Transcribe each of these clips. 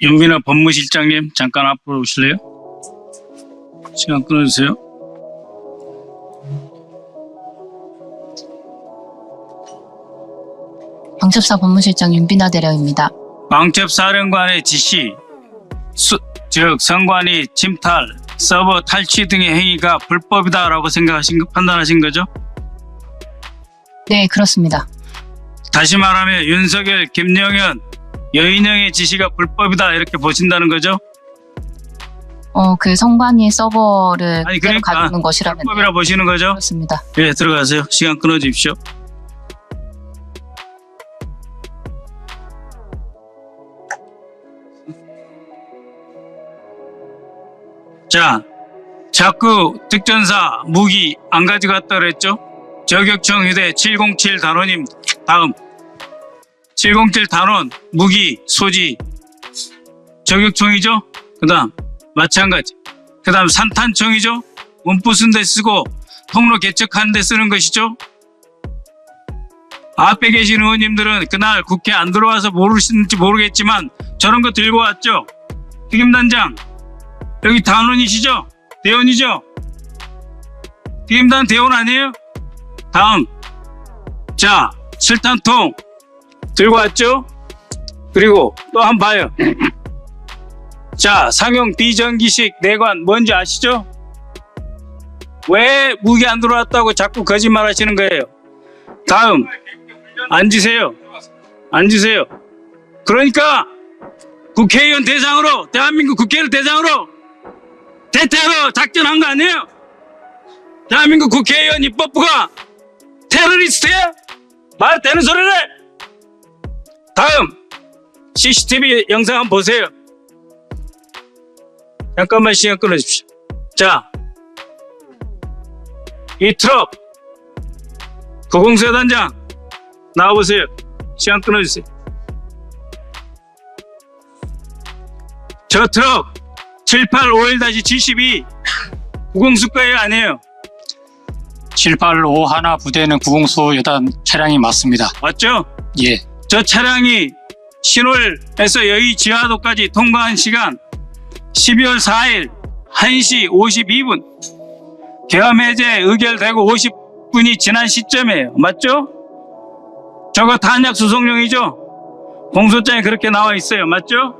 윤민아 법무실장님 잠깐 앞으로 오실래요? 시간 끊어주세요. 방첩사 법무실장 윤비나 대령입니다. 왕첩 사령관의 지시, 수, 즉 선관위 침탈, 서버 탈취 등의 행위가 불법이다라고 생각하신 거- 판단하신 거죠? 네, 그렇습니다. 다시 말하면 윤석열, 김영현, 여인영의 지시가 불법이다 이렇게 보신다는 거죠? 어, 그 성관위 서버를 아니, 그대로 그러니까 가두는 것이라면 네, 불법이라 보시는 거죠? 그렇습니다. 예, 들어가세요. 시간 끊어주십시오. 자, 자꾸 특전사 무기 안 가져갔다 그랬죠? 저격총 휴대 707 단원님 다음 707 단원 무기 소지 저격총이죠? 그 다음 마찬가지 그 다음 산탄총이죠? 원부 쓴 데 쓰고 통로 개척하는 데 쓰는 것이죠. 앞에 계신 의원님들은 그날 국회 안 들어와서 모르시는지 모르겠지만 저런 거 들고 왔죠. 튀김단장 여기 단원이시죠? 대원이죠? 튀김단 대원 아니에요? 다음 자 실탄통 들고 왔죠? 그리고 또 한 번 봐요. 자 상용 비전기식 내관 뭔지 아시죠? 왜 무기 안 들어왔다고 자꾸 거짓말 하시는 거예요? 다음, 앉으세요. 앉으세요. 그러니까 국회의원 대상으로, 대한민국 국회를 대상으로 대테러 작전한 거 아니에요? 대한민국 국회의원 입법부가 테러리스트야? 말 되는 소리를 해! 다음, CCTV 영상 한번 보세요. 잠깐만 시간 끊어주십시오. 자, 이 트럭 구공수단장 나와보세요. 시간 끊어주세요. 저 트럭 7851-72 구공수 거예요 아니에요? 785 하나 부대는 구공수 여단 차량이 맞습니다. 맞죠? 예, 저 차량이 신월에서 여의 지하도까지 통과한 시간 12월 4일 1시 52분 계엄 해제 의결되고 50분이 지난 시점이에요. 맞죠? 저거 탄약 수송용이죠? 공소장에 그렇게 나와 있어요. 맞죠?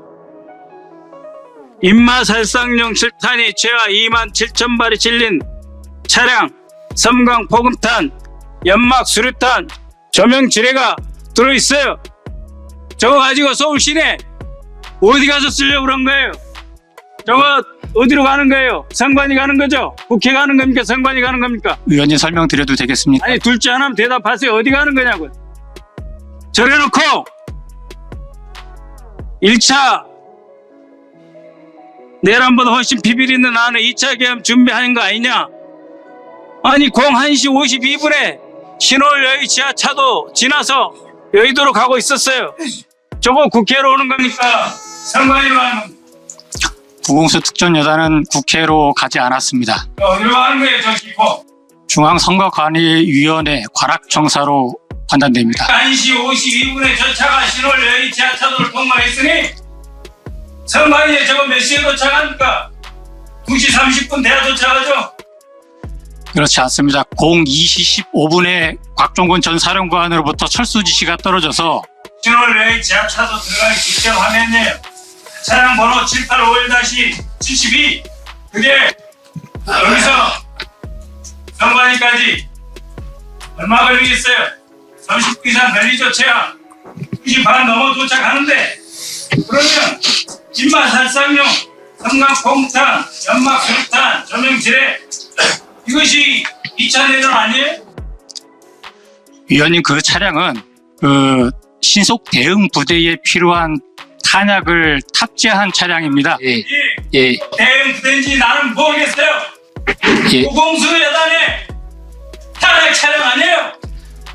입마살상용 실탄이 최하 2만 7천 발이 실린 차량 섬광 포금탄 연막 수류탄 조명 지뢰가 들어있어요. 저거 가지고 서울 시내 어디 가서 쓰려고 그런 거예요? 저거 어디로 가는 거예요? 선관위 가는 거죠? 국회 가는 겁니까? 선관위 가는 겁니까? 의원님 설명드려도 되겠습니까? 아니 둘째 하나면 대답하세요. 어디 가는 거냐고요? 저래놓고 1차 내란보다 훨씬 비밀 있는 안에 2차 계엄 준비하는 거 아니냐? 아니 01시 52분에 신월 여의 지하차도 지나서 여의도로 가고 있었어요. 저거 국회로 오는 겁니까? 선관위만 구공수 특전 여단은 국회로 가지 않았습니다. 어디로 가는 거예요, 저 기포? 중앙선거관리위원회 관악청사로 판단됩니다. 1시 52분에 저 차가 신월 여의 지하차도를 통과했으니 선관위에 저거 몇 시에 도착합니까? 2시 30분 돼야 도착하죠? 그렇지 않습니다. 02시 15분에 곽종건 전 사령관으로부터 철수 지시가 떨어져서 신월 여의 지하차도 들어가기 직전 화면이에요. 차량 번호 7851-72 그게 여기서 선관위까지 얼마 걸리겠어요? 30분 이상 걸리죠, 최하. 2시 반 넘어 도착하는데 그러면 입맛 살상용, 성강 폭탄, 연막 수류탄, 조명 지뢰 이것이 2차 내전 아니에요? 위원님 그 차량은 그 신속 대응 부대에 필요한 탄약을 탑재한 차량입니다. 예, 이 예, 대응 부대인지 나는 모르겠어요. 예. 고공수 여단의 탄핵 차량 아니에요?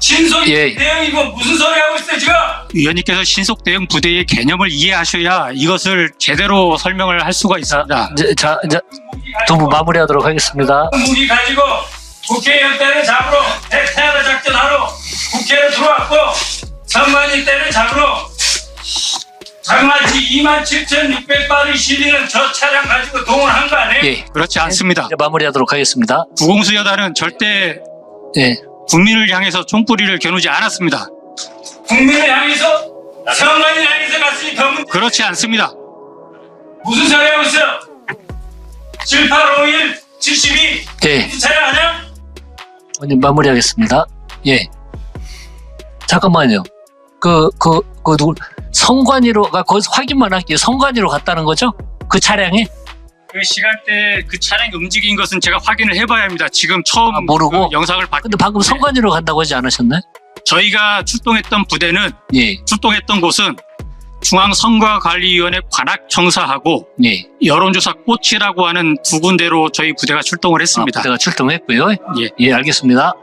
신속 예. 대응이고 무슨 소리 하고 있어요 지금? 위원님께서 신속 대응 부대의 개념을 이해하셔야 이것을 제대로 설명을 할 수가 있습니다. 이제 자, 이제 두분 마무리하도록 하겠습니다. 무기 가지고 국회의원 때를 잡으러 대테러 작전하러 국회로 들어왔고 선관위 때를 잡으러 장아찌 27,600발이 실리는 저 차량 가지고 동원한 거 아니에요? 예. 그렇지 않습니다. 이제 마무리하도록 하겠습니다. 구공수 여단은 절대 예. 국민을 향해서 총뿌리를 겨누지 않았습니다. 국민을 향해서 선관위를 향해서 갔으니 더 문제 그렇지 않습니다. 무슨 소리 하고 있어? 7851 72 예. 이 차량 아니야? 의원님 마무리하겠습니다. 예. 잠깐만요. 그, 그, 그, 누구, 성관이로, 가 거기서 확인만 할게요. 성관이로 갔다는 거죠? 그 차량에? 그 시간대 그 차량이 움직인 것은 제가 확인을 해봐야 합니다. 지금 처음 아, 모르고? 그 영상을 봤 근데 방금 성관이로 간다고 하지 않으셨나요? 저희가 출동했던 부대는 예. 출동했던 곳은 중앙선거관리위원회 관악청사하고 예. 여론조사 꽃이라고 하는 두 군데로 저희 부대가 출동을 아, 했습니다. 부대가 출동했고요. 예. 예, 알겠습니다.